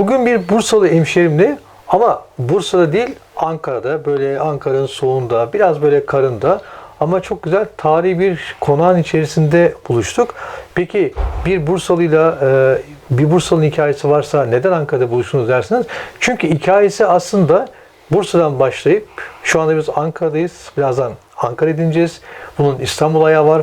Bugün bir Bursalı hemşerimle ama Bursa'da değil Ankara'da böyle Ankara'nın soğuğunda biraz böyle karında ama çok güzel tarihi bir konağın içerisinde buluştuk. Peki bir Bursalıyla e, bir Bursalı'nın hikayesi varsa neden Ankara'da buluştunuz dersiniz? Çünkü hikayesi aslında Bursa'dan başlayıp şu anda biz Ankara'dayız. Birazdan Ankara dinleyeceğiz. Bunun İstanbul ayağı var.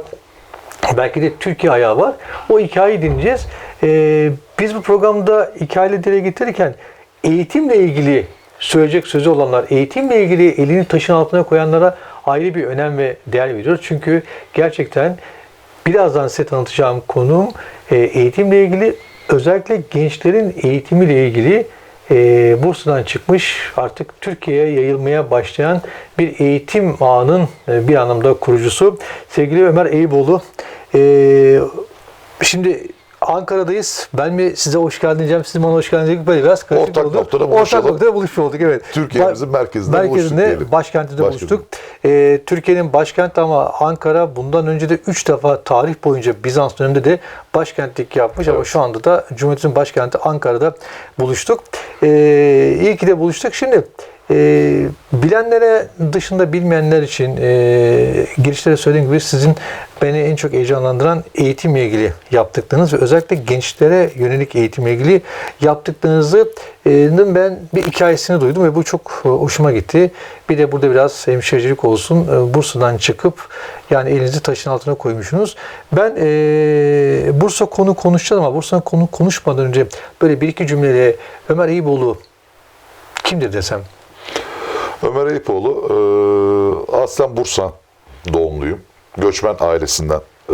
Belki de Türkiye ayağı var. O hikayeyi dinleyeceğiz. Ee, biz bu programda hikayeleri dile getirirken eğitimle ilgili söyleyecek sözü olanlar, eğitimle ilgili elini taşın altına koyanlara ayrı bir önem ve değer veriyoruz. Çünkü gerçekten birazdan size tanıtacağım konum e, eğitimle ilgili özellikle gençlerin eğitimiyle ilgili e, Bursa'dan çıkmış artık Türkiye'ye yayılmaya başlayan bir eğitim ağının e, bir anlamda kurucusu sevgili Ömer Eyüboğlu. E, şimdi Ankara'dayız. Ben mi size hoş geldin diyeceğim, siz bana hoş geldin diyecek. Böyle biraz karışık Ortak oldu. noktada Ortak noktada buluşmuş olduk evet. Türkiye'mizin Ba- merkezinde buluştuk merkezinde, diyelim. başkentinde Başkentinde. buluştuk. Ee, Türkiye'nin başkenti ama Ankara bundan önce de 3 defa tarih boyunca Bizans döneminde de başkentlik yapmış ama Evet. şu anda da Cumhuriyet'in başkenti Ankara'da buluştuk. Ee, iyi ki de buluştuk. Şimdi e, bilenlere dışında bilmeyenler için e, girişlere söylediğim gibi sizin beni en çok heyecanlandıran eğitimle ilgili yaptıklarınız ve özellikle gençlere yönelik eğitimle ilgili yaptıklarınızı ben bir hikayesini duydum ve bu çok e, hoşuma gitti. Bir de burada biraz hemşirecilik olsun. E, Bursa'dan çıkıp yani elinizi taşın altına koymuşsunuz. Ben e, Bursa konu konuşacağım ama Bursa konu konuşmadan önce böyle bir iki cümleyle Ömer Eyüboğlu kimdir desem? Ömer Eyüpoğlu, e, aslen Bursa doğumluyum. Göçmen ailesinden e,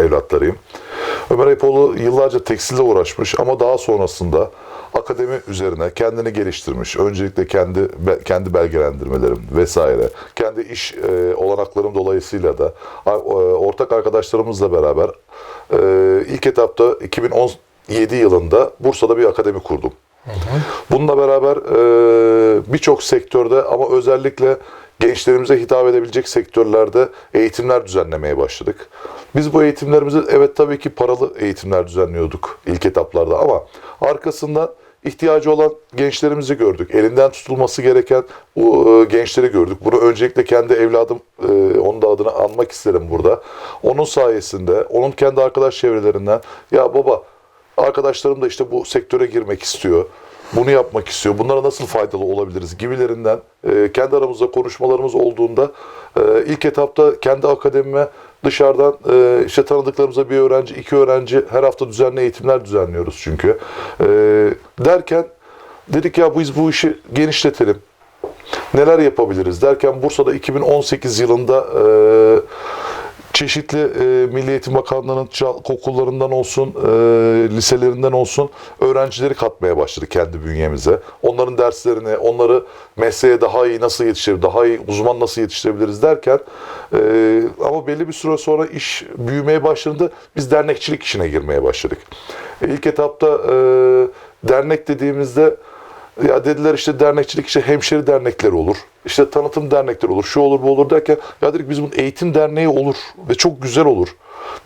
evlatlarıyım. Ömer Eyüpoğlu yıllarca tekstilde uğraşmış ama daha sonrasında akademi üzerine kendini geliştirmiş. Öncelikle kendi kendi belgelendirmelerim vesaire, kendi iş e, olanaklarım dolayısıyla da e, ortak arkadaşlarımızla beraber e, ilk etapta 2017 yılında Bursa'da bir akademi kurdum. Bununla beraber e, birçok sektörde ama özellikle gençlerimize hitap edebilecek sektörlerde eğitimler düzenlemeye başladık. Biz bu eğitimlerimizi evet tabii ki paralı eğitimler düzenliyorduk ilk etaplarda ama arkasından ihtiyacı olan gençlerimizi gördük. Elinden tutulması gereken o, e, gençleri gördük. Bunu öncelikle kendi evladım, e, onun da adını anmak isterim burada. Onun sayesinde, onun kendi arkadaş çevrelerinden ya baba arkadaşlarım da işte bu sektöre girmek istiyor. Bunu yapmak istiyor. Bunlara nasıl faydalı olabiliriz gibilerinden e, kendi aramızda konuşmalarımız olduğunda e, ilk etapta kendi akademime dışarıdan e, işte tanıdıklarımıza bir öğrenci, iki öğrenci her hafta düzenli eğitimler düzenliyoruz çünkü. E, derken dedik ya biz bu işi genişletelim. Neler yapabiliriz derken Bursa'da 2018 yılında e, çeşitli e, Milli Eğitim Bakanlığı'nın okullarından olsun, e, liselerinden olsun öğrencileri katmaya başladık kendi bünyemize. Onların derslerini, onları mesleğe daha iyi nasıl yetiştirebiliriz, daha iyi uzman nasıl yetiştirebiliriz derken e, ama belli bir süre sonra iş büyümeye başladığında biz dernekçilik işine girmeye başladık. E, ilk etapta e, dernek dediğimizde ya dediler işte dernekçilik işte hemşeri dernekleri olur. işte tanıtım dernekleri olur. Şu olur bu olur derken ya dedik biz bunun eğitim derneği olur ve çok güzel olur.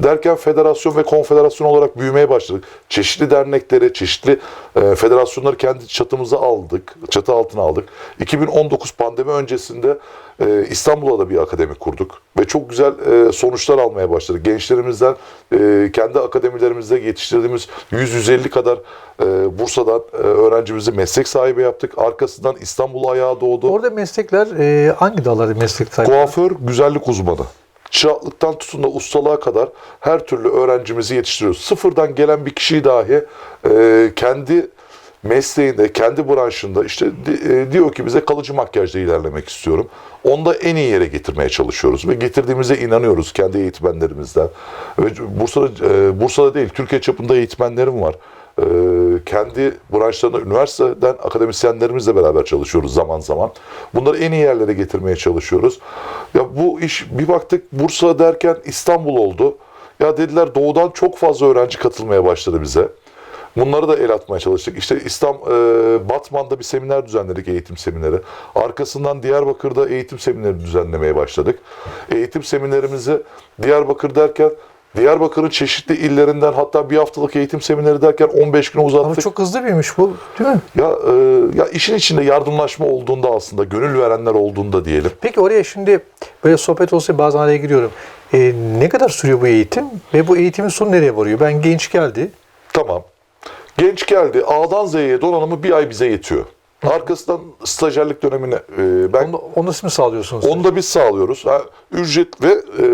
Derken federasyon ve konfederasyon olarak büyümeye başladık. Çeşitli dernekleri, çeşitli e, federasyonları kendi çatımıza aldık, çatı altına aldık. 2019 pandemi öncesinde e, İstanbul'a da bir akademi kurduk ve çok güzel e, sonuçlar almaya başladık. Gençlerimizden e, kendi akademilerimizde yetiştirdiğimiz 100-150 kadar e, Bursa'dan e, öğrencimizi meslek sahibi yaptık. Arkasından İstanbul ayağı doğdu. Orada meslekler e, hangi dallarda meslek sahibi? Kuaför, güzellik uzmanı. Çıraklıktan tutun da ustalığa kadar her türlü öğrencimizi yetiştiriyoruz. Sıfırdan gelen bir kişiyi dahi e, kendi mesleğinde, kendi branşında işte e, diyor ki bize kalıcı makyajda ilerlemek istiyorum. Onda en iyi yere getirmeye çalışıyoruz ve getirdiğimize inanıyoruz kendi eğitmenlerimizden. Bursa'da e, Bursa'da değil, Türkiye çapında eğitmenlerim var. E, kendi branşlarında üniversiteden akademisyenlerimizle beraber çalışıyoruz zaman zaman. Bunları en iyi yerlere getirmeye çalışıyoruz. Ya bu iş bir baktık Bursa derken İstanbul oldu. Ya dediler doğudan çok fazla öğrenci katılmaya başladı bize. Bunları da el atmaya çalıştık. İşte İslam e, Batman'da bir seminer düzenledik, eğitim semineri. Arkasından Diyarbakır'da eğitim semineri düzenlemeye başladık. Eğitim seminerimizi Diyarbakır derken Diyarbakır'ın çeşitli illerinden hatta bir haftalık eğitim semineri derken 15 güne uzattık. Ama çok hızlı büyümüş bu değil mi? Ya e, ya işin içinde yardımlaşma olduğunda aslında gönül verenler olduğunda diyelim. Peki oraya şimdi böyle sohbet olsa bazen araya giriyorum. Ee, ne kadar sürüyor bu eğitim ve bu eğitimin sonu nereye varıyor? Ben genç geldi. Tamam. Genç geldi. A'dan Z'ye donanımı bir ay bize yetiyor. Arkasından stajyerlik dönemine e, ben Onu, onu siz mi sağlıyorsunuz? Onu da biz sağlıyoruz. Ha, ücret ve e,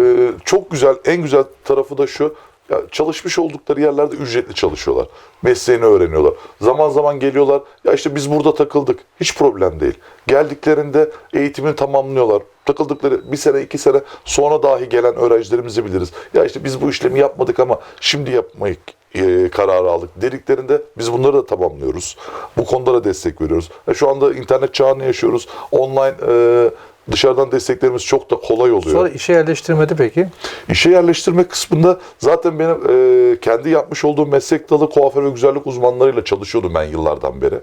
çok güzel, en güzel tarafı da şu. Ya çalışmış oldukları yerlerde ücretli çalışıyorlar. Mesleğini öğreniyorlar. Zaman zaman geliyorlar. Ya işte biz burada takıldık. Hiç problem değil. Geldiklerinde eğitimini tamamlıyorlar. Takıldıkları bir sene iki sene sonra dahi gelen öğrencilerimizi biliriz. Ya işte biz bu işlemi yapmadık ama şimdi yapmayı e, kararı aldık dediklerinde biz bunları da tamamlıyoruz. Bu konuda da destek veriyoruz. Ya şu anda internet çağını yaşıyoruz. Online e, dışarıdan desteklerimiz çok da kolay oluyor. Sonra işe yerleştirmedi peki. İşe yerleştirme kısmında zaten benim e, kendi yapmış olduğum meslek dalı kuaför ve güzellik uzmanlarıyla çalışıyordum ben yıllardan beri.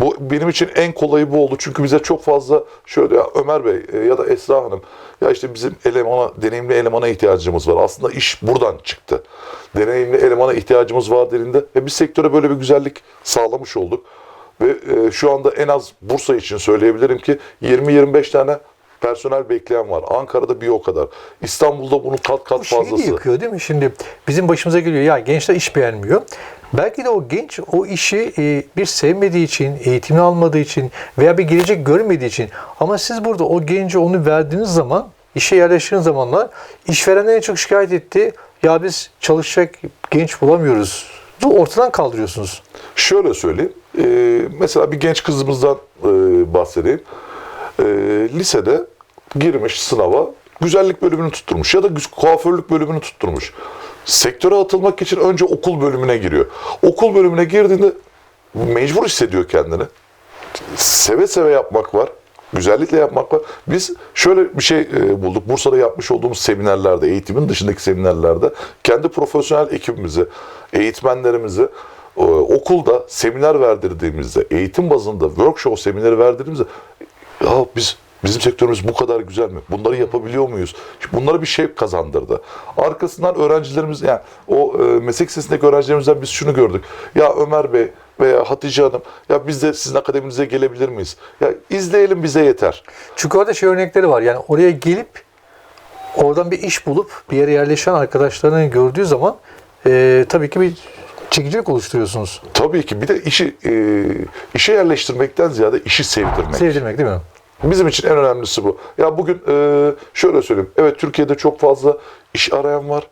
Bu benim için en kolayı bu oldu. Çünkü bize çok fazla şöyle ya Ömer Bey e, ya da Esra Hanım ya işte bizim elemana, deneyimli elemana ihtiyacımız var. Aslında iş buradan çıktı. Deneyimli elemana ihtiyacımız var dediğinde ve biz sektöre böyle bir güzellik sağlamış olduk. Ve e, şu anda en az Bursa için söyleyebilirim ki 20-25 tane personel bekleyen var. Ankara'da bir o kadar. İstanbul'da bunun kat kat Bu şeyi de fazlası. yıkıyor değil mi? Şimdi bizim başımıza geliyor ya gençler iş beğenmiyor. Belki de o genç o işi e, bir sevmediği için, eğitimini almadığı için veya bir gelecek görmediği için ama siz burada o genci onu verdiğiniz zaman işe yerleştiğiniz zamanlar işverenler en çok şikayet etti. Ya biz çalışacak genç bulamıyoruz. Bu ortadan kaldırıyorsunuz. Şöyle söyleyeyim. e, mesela bir genç kızımızdan e, bahsedeyim. E, lisede girmiş sınava güzellik bölümünü tutturmuş ya da kuaförlük bölümünü tutturmuş. Sektöre atılmak için önce okul bölümüne giriyor. Okul bölümüne girdiğinde mecbur hissediyor kendini. Seve seve yapmak var. Güzellikle yapmak var. Biz şöyle bir şey e, bulduk. Bursa'da yapmış olduğumuz seminerlerde, eğitimin dışındaki seminerlerde kendi profesyonel ekibimizi, eğitmenlerimizi e, okulda seminer verdirdiğimizde, eğitim bazında workshop semineri verdirdiğimizde ya biz bizim sektörümüz bu kadar güzel mi? Bunları yapabiliyor muyuz? Bunlara bir şey kazandırdı. Arkasından öğrencilerimiz yani o e, meslek lisesindeki öğrencilerimizden biz şunu gördük. Ya Ömer Bey veya Hatice Hanım ya biz de sizin akademinize gelebilir miyiz? Ya izleyelim bize yeter. Çünkü orada şey örnekleri var. Yani oraya gelip oradan bir iş bulup bir yere yerleşen arkadaşlarını gördüğü zaman e, tabii ki bir çekicilik oluşturuyorsunuz. Tabii ki bir de işi e, işe yerleştirmekten ziyade işi sevdirmek. Sevdirmek değil mi? Bizim için en önemlisi bu. Ya bugün e, şöyle söyleyeyim. Evet Türkiye'de çok fazla iş arayan var.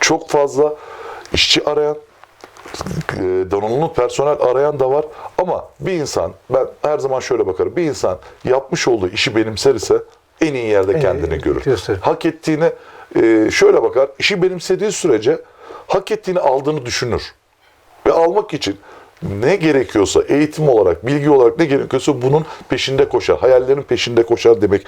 Çok fazla işçi arayan, e, donanımlı personel arayan da var. Ama bir insan, ben her zaman şöyle bakarım. Bir insan yapmış olduğu işi benimser ise en iyi yerde kendini görür. gösterir. Hak ettiğini e, şöyle bakar. işi benimsediği sürece hak ettiğini aldığını düşünür. Ve almak için ne gerekiyorsa eğitim olarak, bilgi olarak ne gerekiyorsa bunun peşinde koşar. Hayallerin peşinde koşar demek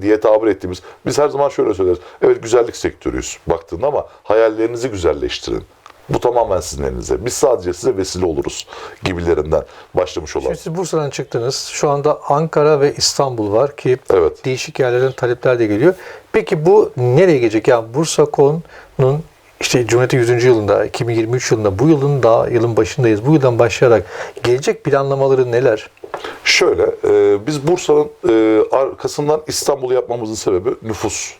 diye tabir ettiğimiz. Biz her zaman şöyle söyleriz. Evet güzellik sektörüyüz baktığında ama hayallerinizi güzelleştirin. Bu tamamen sizin elinize. Biz sadece size vesile oluruz gibilerinden başlamış olan. Şimdi siz Bursa'dan çıktınız. Şu anda Ankara ve İstanbul var ki Evet. değişik yerlerden talepler de geliyor. Peki bu nereye gelecek? Yani Bursa Kon'un işte Cumhuriyet'in 100. yılında, 2023 yılında, bu yılın daha yılın başındayız. Bu yıldan başlayarak gelecek planlamaları neler? Şöyle, e, biz Bursa'nın e, arkasından İstanbul'u yapmamızın sebebi nüfus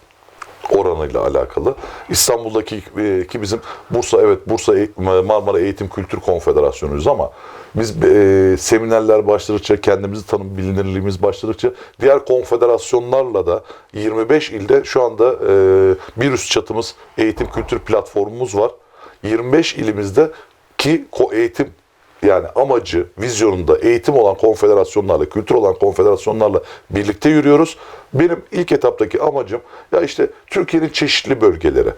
oranıyla alakalı. İstanbul'daki e, ki bizim Bursa evet Bursa E- Marmara Eğitim Kültür Konfederasyonu'yuz ama biz e, seminerler başladıkça kendimizi tanım bilinirliğimiz başladıkça diğer konfederasyonlarla da 25 ilde şu anda e, bir üst çatımız eğitim kültür platformumuz var. 25 ilimizde ki ko eğitim yani amacı, vizyonunda eğitim olan konfederasyonlarla, kültür olan konfederasyonlarla birlikte yürüyoruz. Benim ilk etaptaki amacım ya işte Türkiye'nin çeşitli bölgeleri.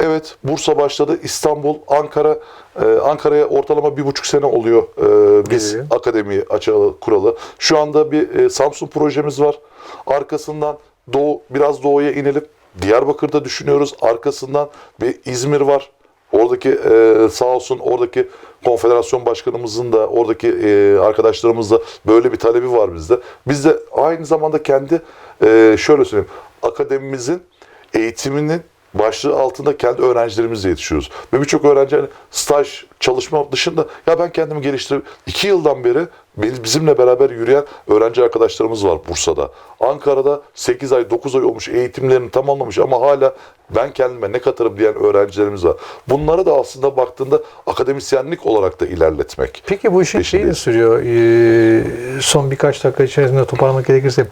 Evet Bursa başladı, İstanbul, Ankara. Ee, Ankara'ya ortalama bir buçuk sene oluyor ee, biz Geliyor. akademiyi açalı, kuralı. Şu anda bir e, Samsun projemiz var. Arkasından doğu, biraz doğuya inelim. Diyarbakır'da düşünüyoruz. Arkasından bir İzmir var. Oradaki e, sağ olsun oradaki konfederasyon başkanımızın da oradaki e, arkadaşlarımız da böyle bir talebi var bizde. Biz de aynı zamanda kendi e, şöyle söyleyeyim akademimizin eğitiminin başlığı altında kendi öğrencilerimizle yetişiyoruz. Ve birçok öğrenci hani staj, çalışma dışında ya ben kendimi geliştirip iki yıldan beri bizimle beraber yürüyen öğrenci arkadaşlarımız var Bursa'da. Ankara'da 8 ay 9 ay olmuş eğitimlerini tamamlamış ama hala ben kendime ne katarım diyen öğrencilerimiz var. Bunları da aslında baktığında akademisyenlik olarak da ilerletmek. Peki bu işin şeyi sürüyor? Ee, son birkaç dakika içerisinde toparlamak gerekirse.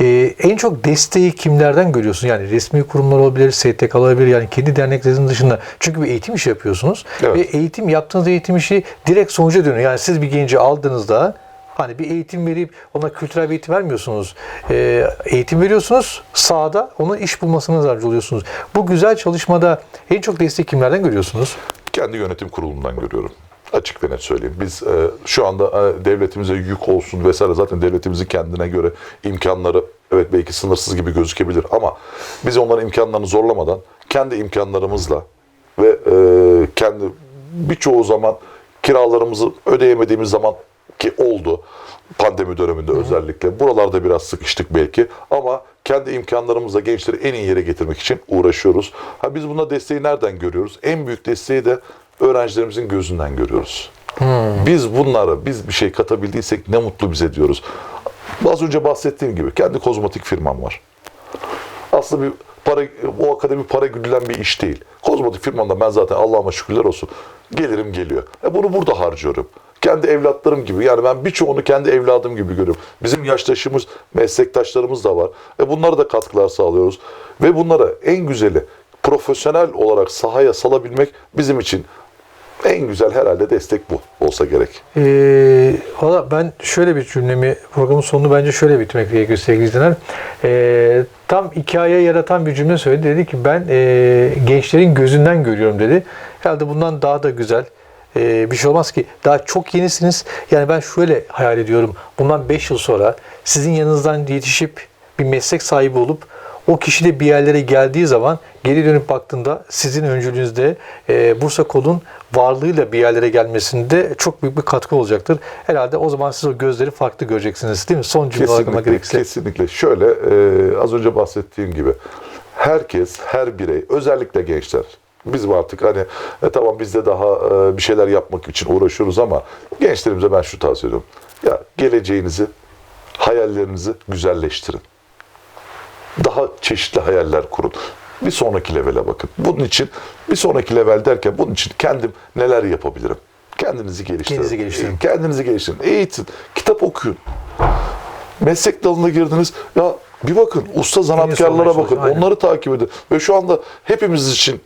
Ee, en çok desteği kimlerden görüyorsun? Yani resmi kurumlar olabilir, STK olabilir. Yani kendi derneklerinizin dışında. Çünkü bir eğitim işi yapıyorsunuz. Evet. Ve eğitim yaptığınız eğitim işi direkt sonuca dönüyor. Yani siz bir genci aldığınızda Hani bir eğitim verip ona kültürel bir eğitim vermiyorsunuz. Ee, eğitim veriyorsunuz. Sahada onun iş bulmasına yardımcı oluyorsunuz. Bu güzel çalışmada en çok desteği kimlerden görüyorsunuz? kendi yönetim kurulundan görüyorum. Açık ve net söyleyeyim. Biz e, şu anda e, devletimize yük olsun vesaire zaten devletimizin kendine göre imkanları evet belki sınırsız gibi gözükebilir ama biz onların imkanlarını zorlamadan kendi imkanlarımızla ve e, kendi birçoğu zaman kiralarımızı ödeyemediğimiz zaman ki oldu pandemi döneminde özellikle. Buralarda biraz sıkıştık belki ama kendi imkanlarımızla gençleri en iyi yere getirmek için uğraşıyoruz. Ha biz buna desteği nereden görüyoruz? En büyük desteği de öğrencilerimizin gözünden görüyoruz. Biz bunlara biz bir şey katabildiysek ne mutlu bize diyoruz. Az önce bahsettiğim gibi kendi kozmetik firmam var. Aslında bir para o akademi para güdülen bir iş değil. Kozmetik firmamda ben zaten Allah'ıma şükürler olsun gelirim geliyor. E bunu burada harcıyorum. Kendi evlatlarım gibi yani ben birçoğunu kendi evladım gibi görüyorum. Bizim yaştaşımız, meslektaşlarımız da var. E bunlara da katkılar sağlıyoruz. Ve bunlara en güzeli profesyonel olarak sahaya salabilmek bizim için en güzel herhalde destek bu olsa gerek. Ee, valla ben şöyle bir cümlemi programın sonunu bence şöyle bitirmek gerekiyor sevgili izleyenler. Ee, tam hikaye yaratan bir cümle söyledi. Dedi ki ben e, gençlerin gözünden görüyorum dedi. Herhalde bundan daha da güzel e, bir şey olmaz ki. Daha çok yenisiniz. Yani ben şöyle hayal ediyorum. Bundan 5 yıl sonra sizin yanınızdan yetişip bir meslek sahibi olup o kişi de bir yerlere geldiği zaman geri dönüp baktığında sizin öncülüğünüzde e, Bursa Kod'un varlığıyla bir yerlere gelmesinde çok büyük bir katkı olacaktır. Herhalde o zaman siz o gözleri farklı göreceksiniz değil mi? Son cümle olarak gerekirse. kesinlikle. Şöyle e, az önce bahsettiğim gibi herkes, her birey, özellikle gençler. Biz artık hani e, tamam biz de daha e, bir şeyler yapmak için uğraşıyoruz ama gençlerimize ben şu tavsiye ediyorum. Ya geleceğinizi, hayallerinizi güzelleştirin. Daha çeşitli hayaller kurun. Bir sonraki levele bakın. Bunun için bir sonraki level derken bunun için kendim neler yapabilirim? Kendinizi geliştirin. Kendinizi geliştirin. Kendinizi geliştirin. Eğitin. Kitap okuyun meslek dalına girdiniz. Ya bir bakın usta zanatkarlara olmaya bakın. aynen. Onları takip edin. Ve şu anda hepimiz için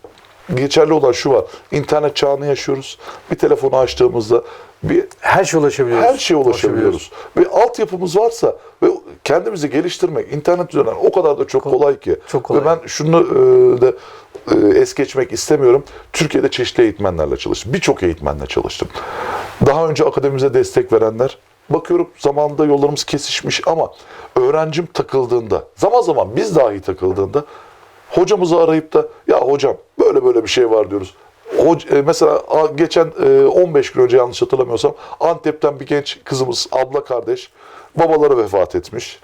geçerli olan şu var. İnternet çağını yaşıyoruz. Bir telefonu açtığımızda bir Her şeye ulaşabiliyoruz. her şeye ulaşabiliyoruz. Ve altyapımız varsa ve kendimizi geliştirmek internet üzerinden o kadar da çok kolay ki. çok kolay. Ve ben şunu e, da e, es geçmek istemiyorum. Türkiye'de çeşitli eğitmenlerle çalıştım. Birçok eğitmenle çalıştım. Daha önce akademimize destek verenler bakıyorum zamanında yollarımız kesişmiş ama öğrencim takıldığında zaman zaman biz dahi takıldığında hocamızı arayıp da ya hocam böyle böyle bir şey var diyoruz. E, mesela geçen e, 15 gün önce yanlış hatırlamıyorsam Antep'ten bir genç kızımız abla kardeş babaları vefat etmiş.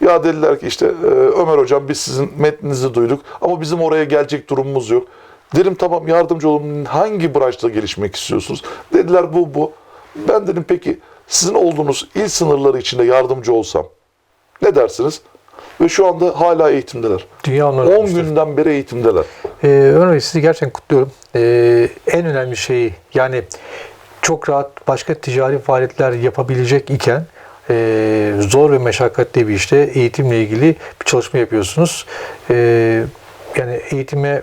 Ya dediler ki işte e, Ömer hocam biz sizin metninizi duyduk ama bizim oraya gelecek durumumuz yok. Dedim tamam yardımcı olun hangi branşta gelişmek istiyorsunuz? Dediler bu bu. Ben dedim peki sizin olduğunuz il sınırları içinde yardımcı olsam ne dersiniz? Ve şu anda hala eğitimdeler. Dünya onları 10 yapmıştır. günden beri eğitimdeler. Ee, Ömer Bey sizi gerçekten kutluyorum. Ee, en önemli şeyi yani çok rahat başka ticari faaliyetler yapabilecek iken e, zor ve meşakkatli bir işte eğitimle ilgili bir çalışma yapıyorsunuz. Ee, yani eğitime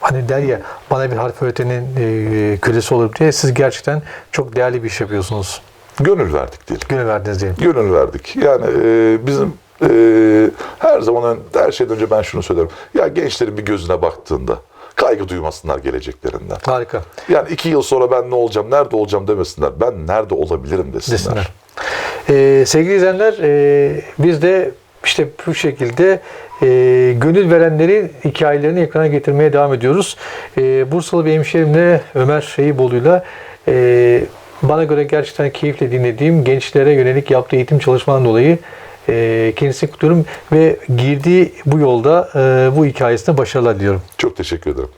hani der ya bana bir harf öğretenin e, kölesi olur diye siz gerçekten çok değerli bir iş yapıyorsunuz. Gönül verdik diyelim. Gönül verdiniz diyelim. Gönül verdik. Yani e, bizim e, her zaman her şeyden önce ben şunu söylerim. Ya gençlerin bir gözüne baktığında kaygı duymasınlar geleceklerinden. Harika. Yani iki yıl sonra ben ne olacağım, nerede olacağım demesinler. Ben nerede olabilirim desinler. desinler. Ee, sevgili izleyenler e, biz de işte bu şekilde e, gönül verenlerin hikayelerini ekrana getirmeye devam ediyoruz. E, Bursalı bir hemşerimle Ömer Eyüboğlu'yla e, bana göre gerçekten keyifle dinlediğim gençlere yönelik yaptığı eğitim çalışmadan dolayı E, kendisini kutluyorum ve girdiği bu yolda e, bu hikayesine başarılar diliyorum. Çok teşekkür ederim.